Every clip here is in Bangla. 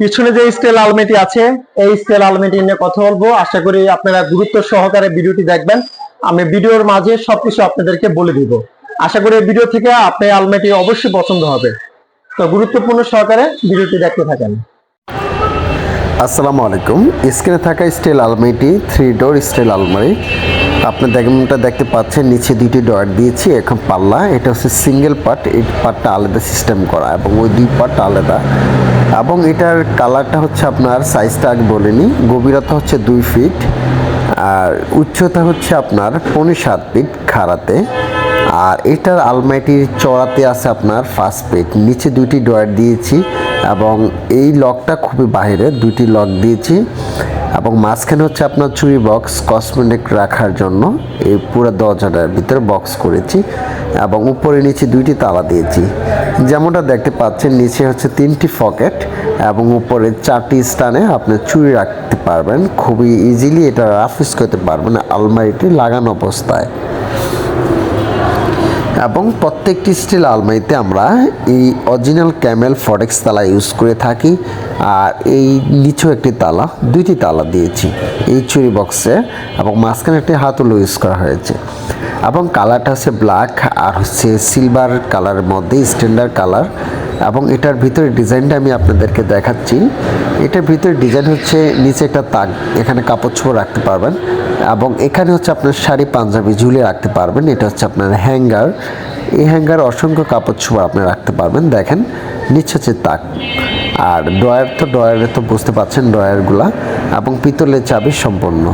পিছনে যে স্টেল আলমেটি আছে, এই স্টেল আলমেটি নিয়ে কথা বলব। আশা করি আপনারা গুরুত্ব সহকারে ভিডিওটি দেখবেন। আমি ভিডিওর মাঝে সবকিছু আপনাদেরকে বলে দিব। আশা করি ভিডিও থেকে আপনি আলমেটি অবশ্যই পছন্দ হবে। তো গুরুত্বপূর্ণ সহকারে ভিডিওটি দেখতে থাকেন। আসসালামু আলাইকুম। স্ক্রিনে থাকা স্টিল আলমারিটি থ্রি ডোর স্টিল আলমারি। আপনি দেখেনটা দেখতে পাচ্ছেন, নিচে দুইটি ডয়ার দিয়েছি, এখন পাল্লা। এটা হচ্ছে সিঙ্গেল পার্ট এই পার্টটা আলাদা সিস্টেম করা এবং ওই দুই পার্ট আলাদা। এবং এটার কালারটা হচ্ছে আপনার সাইজটা আগে বলিনি গভীরতা হচ্ছে দুই ফিট আর উচ্চতা হচ্ছে আপনার পনেরো সাত ফিট খাড়াতে। আর এটার আলমারিটির চড়াতে আছে আপনার ফার্স্ট পেট নিচে দুইটি ডয়ার দিয়েছি এবং এই লকটা খুবই বাইরে দুইটি লক দিয়েছি। এবং মাঝখানে হচ্ছে আপনার চুরি বক্স কসমেটিক রাখার জন্য এই পুরো দরজাটার ভিতরে বক্স করেছি এবং উপরে নিচে দুইটি তালা দিয়েছি। যেমনটা দেখতে পাচ্ছেন, নিচে হচ্ছে তিনটি পকেট এবং উপরে চারটি স্থানে আপনি চুরি রাখতে পারবেন। খুবই ইজিলি এটা রাফ ইউজ করতে পারবেন, আলমারিটি লাগানো অবস্থায়। এবং প্রত্যেকটি স্টিল আলমারিতে আমরা এই অরিজিনাল ক্যামেল ফরেক্স তালা ইউজ করে থাকি। আর এই নিচু একটি তালা, দুইটি তালা দিয়েছি এই চুরি বক্সে এবং মাঝখানে একটি হাতুলো ইউজ করা হয়েছে। এবং কালারটা হচ্ছে ব্ল্যাক আর হচ্ছে সিলভার কালারের মধ্যে স্ট্যান্ডার্ড কালার এবং এটার ভিতরে ডিজাইনটা আমি আপনাদেরকে দেখাচ্ছি। এটার ভিতরে ডিজাইন হচ্ছে, নিচে একটা তাক, এখানে কাপড় ছোপড় রাখতে পারবেন এবং এখানে হচ্ছে আপনার শাড়ি, পাঞ্জাবি, ঝুলিয়ে রাখতে পারবেন। এটা হচ্ছে আপনার হ্যাঙ্গার। এই হ্যাঙ্গার অসংখ্য কাপড় ছোপড় আপনি রাখতে পারবেন। দেখেন, নিচে হচ্ছে তাক। আর ড্রয়ার তো, ড্রয়ারে তো বুঝতে পারছেন ড্রয়ারগুলা এবং পিতলের চাবি সম্পন্ন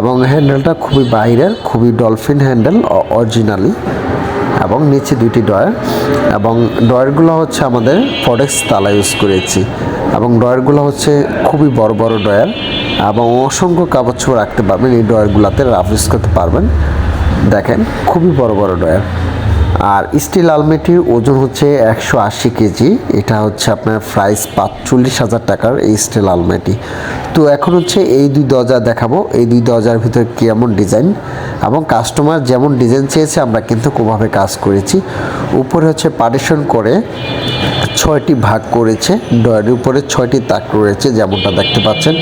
এবং হ্যান্ডেলটা খুবই বাইরের, খুবই ডলফিন হ্যান্ডেল অরিজিনালি এবং নিচে দুইটি ডয়ার এবং ডয়ারগুলো হচ্ছে আমাদের ফরেক্স তালা ইউজ করেছি এবং ডয়ারগুলো হচ্ছে খুবই বড় বড় ডয়ার এবং অসংখ্য ছোপড় রাখতে পারবেন, এই ডয়ারগুলোতে রাফ ইউজ করতে পারবেন। দেখেন, খুবই বড় বড় ডয়ার আর স্টিল আলমেটির ওজন হচ্ছে একশো আশি কেজি। এটা হচ্ছে আপনার প্রাইস পাঁচচল্লিশ হাজার টাকার এই স্টিল আলমেটি। তো এখন হচ্ছে এই দুই দরজা দেখাবো। এই দুই দরজার ভিতরে কেমন ডিজাইন এবং কাস্টমার যেমন ডিজাইন চেয়েছে, আমরা কিন্তু কোভাবে কাজ করেছি। উপরে হচ্ছে পার্টিশন করে ছয়টি ভাগ করেছে। ডয়ারের উপরে ছয়টি তাক রয়েছে, যেমনটা দেখতে পাচ্ছেন।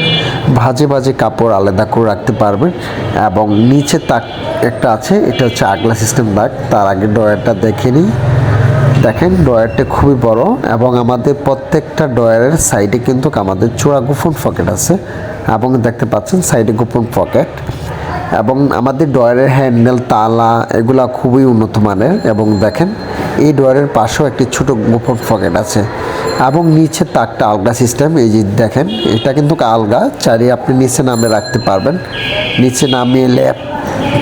ভাজে ভাজে কাপড় আলাদা করে রাখতে পারবেন এবং নিচে তাক একটা আছে, এটা হচ্ছে আগলা সিস্টেম দাগ তার আগে ডয়ারটা দেখে নিই দেখেন ডয়ারটা খুবই বড় এবং আমাদের প্রত্যেকটা ড্রয়ারের সাইডে কিন্তু আমাদের চোরা গোপন পকেট আছে এবং দেখতে পাচ্ছেন সাইডে গোপন পকেট এবং আমাদের ডয়ারের হ্যান্ডেল তালা এগুলা খুবই উন্নত মানের এবং দেখেন, এই ডয়ারের পাশেও একটি ছোট গোপন পকেট আছে এবং নিচে তাকটা আলগা সিস্টেম। এই যে দেখেন, এটা কিন্তু আলগা চারি আপনি নিচে নামে রাখতে পারবেন। নিচে নামিয়ে ল্যাপ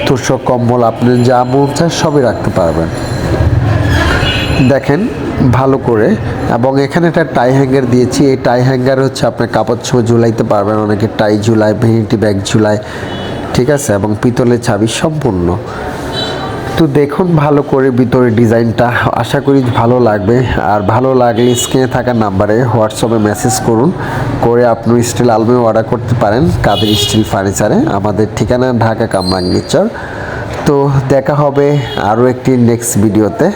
তোষক কম্বল, আপনি যা মন চায় সবই রাখতে পারবেন। দেখেন, ভালো করে। এবং এখানে একটা টাই হ্যাঙ্গার দিয়েছি। এই টাই হ্যাঙ্গার হচ্ছে আপনার কাপড় ছোঁয়া ঝুলাইতে পারবেন। অনেকে টাই ঝুলায়, ভেনিটি ব্যাগ ঝুলায়, ঠিক আছে? এবং পিতলের চাবি সম্পূর্ণ। তো দেখুন, ভালো করে ভিতরে ডিজাইনটা। আশা করি ভালো লাগবে। আর ভালো লাগলে স্ক্রিনে থাকা নাম্বারে হোয়াটসঅ্যাপে মেসেজ করুন। করে আপনি স্টিল আলবামে অর্ডার করতে পারেন কাদের স্টিল ফার্নিচারে। আমাদের ঠিকানা ঢাকা কামরাঙ্গিচর তো দেখা হবে আরও একটি নেক্সট ভিডিওতে